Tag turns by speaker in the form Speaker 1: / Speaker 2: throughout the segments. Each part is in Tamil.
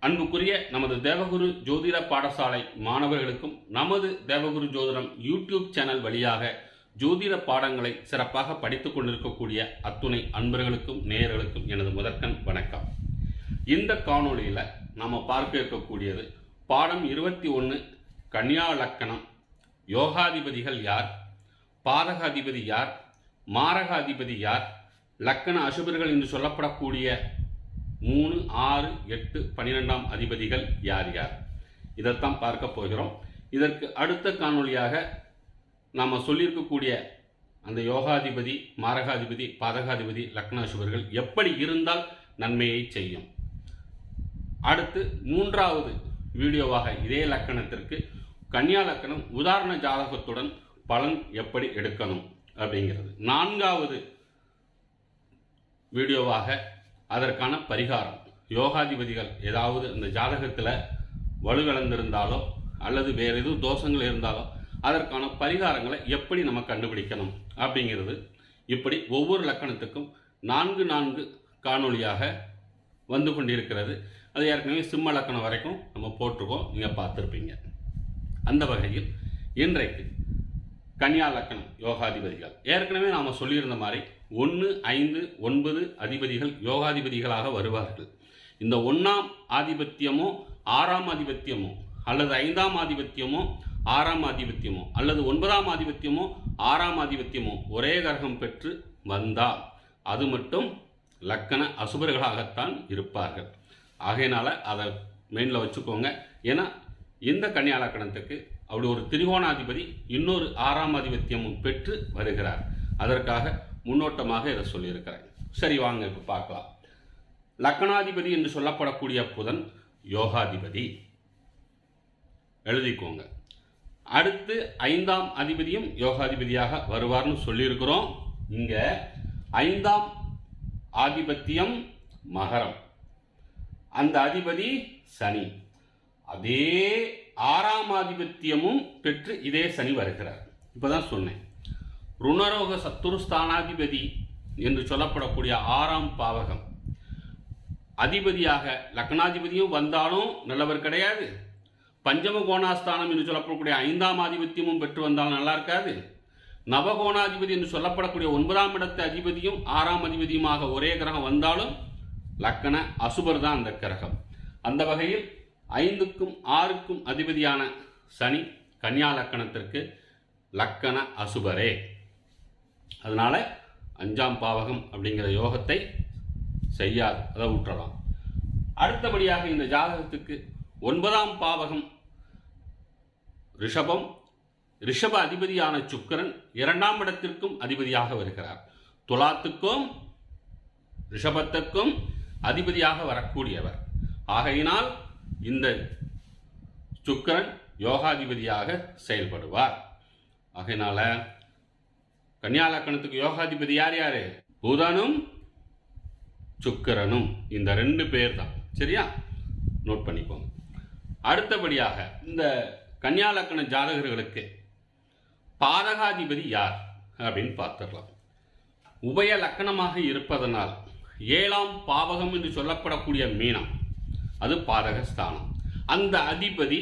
Speaker 1: அன்புக்குரிய நமது தேவகுரு ஜோதிட பாடசாலை மாணவர்களுக்கும் நமது தேவகுரு ஜோதிடம் யூடியூப் சேனல் வழியாக ஜோதிட பாடங்களை சிறப்பாக படித்துக் கொண்டிருக்கக்கூடிய அத்துணை அன்பர்களுக்கும் நேயர்களுக்கும் எனது முதற்கண் வணக்கம். இந்த காணொளியில் நாம் பார்க்க இருக்கக்கூடியது பாடம் இருபத்தி ஒன்று கன்னியா லக்கணம். யோகாதிபதிகள் யார்? பாதகாதிபதி யார்? மாரகாதிபதி யார்? லக்கண அசுபர்கள் என்று சொல்லப்படக்கூடிய மூணு ஆறு எட்டு பனிரெண்டாம் அதிபதிகள் யார் யார்? இதைத்தான் பார்க்க போகிறோம். இதற்கு அடுத்த காணொளியாக நாம் சொல்லியிருக்கக்கூடிய அந்த யோகாதிபதி மாரகாதிபதி பாதகாதிபதி லக்னாசுவர்கள் எப்படி இருந்தால் நன்மையை செய்யும். அடுத்து மூன்றாவது வீடியோவாக இதே லக்கணத்திற்கு கன்னியா லக்கணம் உதாரண ஜாதகத்துடன் பலன் எப்படி எடுக்கணும் அப்படிங்கிறது. நான்காவது வீடியோவாக அதற்கான பரிகாரம். யோகாதிபதிகள் ஏதாவது இந்த ஜாதகத்தில் வலுவிழந்திருந்தாலோ அல்லது வேறு எதுவும் தோஷங்கள் இருந்தாலோ அதற்கான பரிகாரங்களை எப்படி நம்ம கண்டுபிடிக்கணும் அப்படிங்கிறது இப்படி ஒவ்வொரு லக்கணத்துக்கும் நான்கு நான்கு காணொளியாக வந்து கொண்டிருக்கிறது. அது ஏற்கனவே சிம்ம லக்கணம் வரைக்கும் நம்ம போட்டிருக்கோம். நீங்கள் பார்த்துருப்பீங்க. அந்த வகையில் இன்றைக்கு கன்னியா லக்கணம் யோகாதிபதிகள். ஏற்கனவே நாம் சொல்லியிருந்த மாதிரி ஒன்று ஐந்து ஒன்பது அதிபதிகள் யோகாதிபதிகளாக வருவார்கள். இந்த ஒன்றாம் ஆதிபத்தியமோ ஆறாம் ஆதிபத்தியமோ அல்லது ஐந்தாம் ஆதிபத்தியமோ ஆறாம் ஆதிபத்தியமோ அல்லது ஒன்பதாம் ஆதிபத்தியமோ ஆறாம் ஆதிபத்தியமோ ஒரே கிரகம் பெற்று வந்தால் அது மட்டும் லக்கண அசுபர்களாகத்தான் இருப்பார்கள். ஆகையினால் அதை மெயினில் வச்சுக்கோங்க. ஏன்னா இந்த கன்னியா லக்கணத்துக்கு அப்படி ஒரு திரிகோணாதிபதி இன்னொரு ஆறாம் ஆதிபத்தியமும் பெற்று வருகிறார். அதற்காக முன்னோட்டமாக இதை சொல்லியிருக்கிறேன். சரி வாங்க இப்போ பார்க்கலாம். லக்கணாதிபதி என்று சொல்லப்படக்கூடிய புதன் யோகாதிபதி. எழுதிக்கோங்க. அடுத்து ஐந்தாம் அதிபதியும் யோகாதிபதியாக வருவார்னு சொல்லியிருக்கிறோம். இங்க ஐந்தாம் ஆதிபத்தியம் மகரம். அந்த அதிபதி சனி. அதே ஆறாம் ஆதிபத்தியமும் பெற்று இதே சனி வருகிறார். இப்பதான் சொன்னேன். ருணரோக சத்துருஸ்தானாதிபதி என்று சொல்லப்படக்கூடிய ஆறாம் பாவகம். அதிபதியாக லக்னாதிபதியும் வந்தாலும் நல்லவர் கிடையாது. பஞ்சம கோணாஸ்தானம் என்று சொல்லப்படக்கூடிய ஐந்தாம் ஆதிபத்தியமும் பெற்று வந்தாலும் நல்லா இருக்காது. நவகோணாதிபதி என்று சொல்லப்படக்கூடிய ஒன்பதாம் இடத்து அதிபதியும் ஆறாம் அதிபதியுமாக ஒரே கிரகம் வந்தாலும் லக்கண அசுபர் தான் அந்த கிரகம். அந்த வகையில் ஐந்துக்கும் ஆறுக்கும் அதிபதியான சனி கன்னியா லக்கணத்திற்கு லக்கண அசுபரே. அதனால அஞ்சாம் பாவகம் அப்படிங்கிற யோகத்தை செய்யாது அதை விட்டுறலாம் அடுத்தபடியாக இந்த ஜாதகத்துக்கு ஒன்பதாம் பாவகம் ரிஷபம் ரிஷப அதிபதியான சுக்கிரன் இரண்டாம் இடத்திற்கும் அதிபதியாக வருகிறார். துலாத்துக்கும் ரிஷபத்துக்கும் அதிபதியாக வரக்கூடியவர். ஆகையினால் இந்த சுக்கிரன் யோகாதிபதியாக செயல்படுவார். ஆகையினால கன்னியாலக்கணத்துக்கு யோகாதிபதி யார் யார்? புதனும் சுக்கிரனும். இந்த ரெண்டு பேர் தான் சரியா? நோட் பண்ணிக்கோங்க. அடுத்தபடியாக இந்த கன்னியாலக்கண ஜாதகர்களுக்கு பாதகாதிபதி யார் அப்படின்னு பார்த்துடலாம். உபய லக்கணமாக இருப்பதனால் ஏழாம் பாவகம் என்று சொல்லப்படக்கூடிய மீனம் அது பாதகஸ்தானம். அந்த அதிபதி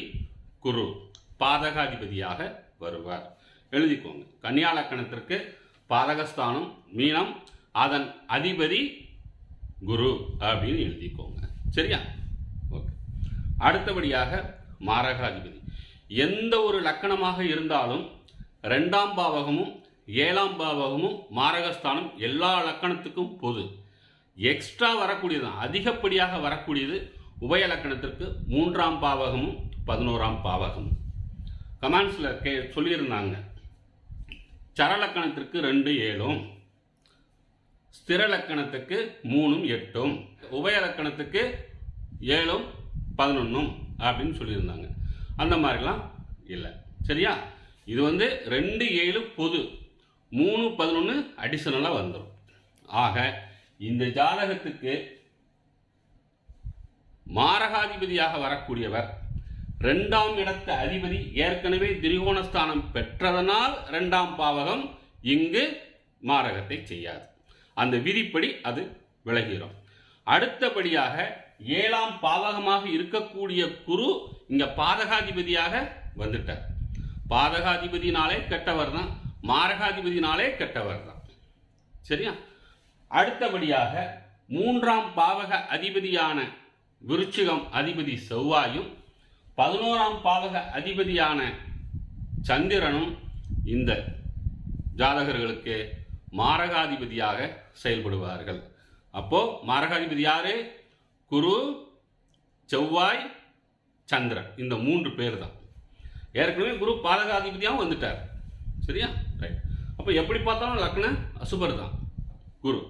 Speaker 1: குரு பாதகாதிபதியாக வருவார். எழுதிக்கோங்க. கன்னியா லக்கணத்திற்கு பாதகஸ்தானம் மீனம் அதன் அதிபதி குரு அப்படின்னு எழுதிக்கோங்க. சரியா? ஓகே. அடுத்தபடியாக மாரகாதிபதி. எந்த ஒரு லக்கணமாக இருந்தாலும் ரெண்டாம் பாவகமும் ஏழாம் பாவகமும் மாரகஸ்தானம் எல்லா லக்கணத்துக்கும் பொது. எக்ஸ்ட்ரா வரக்கூடியது அதிகப்படியாக வரக்கூடியது உபயலக்கணத்திற்கு மூன்றாம் பாவகமும் பதினோராம் பாவகமும். கமெண்ட்ஸில் கே சொல்லியிருந்தாங்க. சரலக்கணத்திற்கு ரெண்டு ஏழும் ஸ்திரலக்கணத்துக்கு மூணும் எட்டும் உபயலக்கணத்துக்கு ஏழும் பதினொன்றும் அப்படின்னு சொல்லியிருந்தாங்க. அந்த மாதிரிலாம் இல்லை. சரியா? இது வந்து ரெண்டு ஏழு பொது மூணு பதினொன்று அடிஷனலாக வந்துடும் ஆக இந்த ஜாதகத்துக்கு மாரகாதிபதியாக வரக்கூடியவர் ரெண்டாம் இடத்த அதிபதி ஏற்கனவே திரிகோணஸ்தானம் பெற்றதனால் ரெண்டாம் பாவகம் இங்கு மாரகத்தை செய்யாது. அந்த விதிப்படி அது விலகிறோம் அடுத்தபடியாக ஏழாம் பாவகமாக இருக்கக்கூடிய குரு இங்க பாதகாதிபதியாக வந்துட்டார். பாதகாதிபதினாலே கெட்டவர் தான் மாரகாதிபதினாலே கெட்டவர் தான். சரியா? அடுத்தபடியாக மூன்றாம் பாவக அதிபதியான விருச்சிகம் அதிபதி செவ்வாயும் பதினோராம் பாவக அதிபதியான சந்திரனும் இந்த ஜாதகர்களுக்கு மாரகாதிபதியாக செயல்படுவார்கள். அப்போ மாரகாதிபதி யாரு? குரு செவ்வாய் சந்திரன். இந்த மூன்று பேர் தான் ஏற்கனவே குரு பாதகாதிபதியாகவும் வந்துட்டார். சரியா? ரைட் அப்போ எப்படி பார்த்தாலும் லக்ன அசுபர் தான் குரு.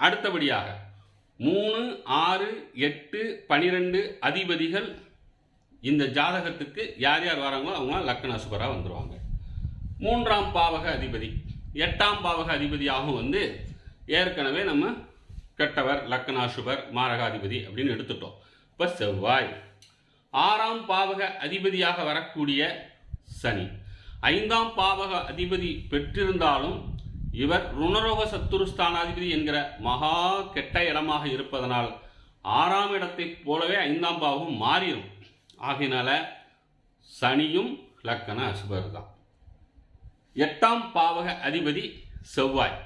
Speaker 1: அடுத்தபடியாக மூணு ஆறு எட்டு பனிரெண்டு அதிபதிகள் இந்த ஜாதகத்துக்கு யார் யார் வராங்களோ அவங்களாம் லக்ன அசுபராக வந்துடுவாங்க மூன்றாம் பாவக அதிபதி. எட்டாம் பாவக அதிபதியாகவும் வந்து ஏற்கனவே நம்ம கெட்டவர் லக்னாசுபர் மாரகாதிபதி அப்படின்னு எடுத்துட்டோம். இப்போ செவ்வாய். ஆறாம் பாவக அதிபதியாக வரக்கூடிய சனி. ஐந்தாம் பாவக அதிபதி பெற்றிருந்தாலும் இவர் ருணரோக சத்துருஸ்தானாதிபதி என்கிற மகா கெட்ட இடமாக இருப்பதனால் ஆறாம் இடத்தைப் போலவே ஐந்தாம் பாவம் மாறிடும் ஆகையினால சனியும் லக்கண அசுபர் தான். எட்டாம் பாவக அதிபதி செவ்வாய்.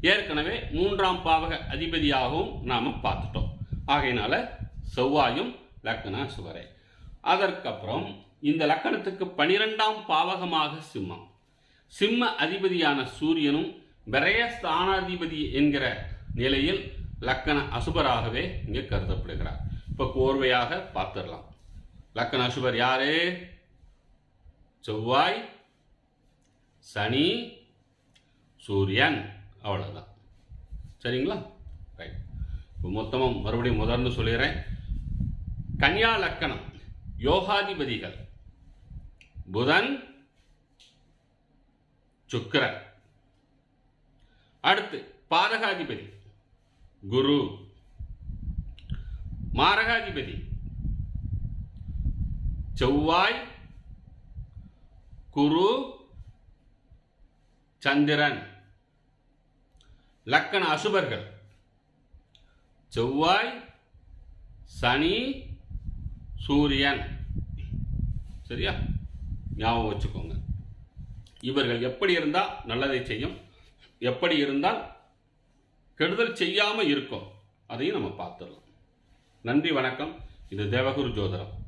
Speaker 1: ஏற்கனவே மூன்றாம் பாவக அதிபதியாகவும் நாம் பார்த்துட்டோம். ஆகையினால செவ்வாயும் லக்கண சுவரை அதற்கப்புறம் இந்த லக்கணத்துக்கு பனிரெண்டாம் பாவகமாக சிம்மம். சிம்ம அதிபதியான சூரியனும் விரய ஸ்தானாதிபதி என்கிற நிலையில் லக்கண அசுபராகவே இங்கே கருதப்படுகிறார். இப்போ கோர்வையாக பார்த்துடலாம். லக்கண அசுபர் யாரு? செவ்வாய் சனி சூரியன். அவ்வளோதான் சரிங்களா? ரைட் இப்போ மொத்தமாக மறுபடியும் முதல்னு சொல்லிடுறேன். கன்யா லக்கணம் யோகாதிபதிகள் புதன் சுக்கரன். அடுத்து பாதகாதிபதி. குரு. மாரகாதிபதி. செவ்வாய். குரு. சந்திரன். லக்கண அசுபர்கள். செவ்வாய். சனி. சூரியன். சரியா? ஞாபகம் வச்சுக்கோங்க. இவர்கள் எப்படி இருந்தால் நல்லதை செய்யும். எப்படி இருந்தால் கெடுதல் செய்யாமல் இருக்கும். அதையும் நம்ம பார்த்துடலாம். நன்றி வணக்கம். இது தேவகுரு ஜோதரம்.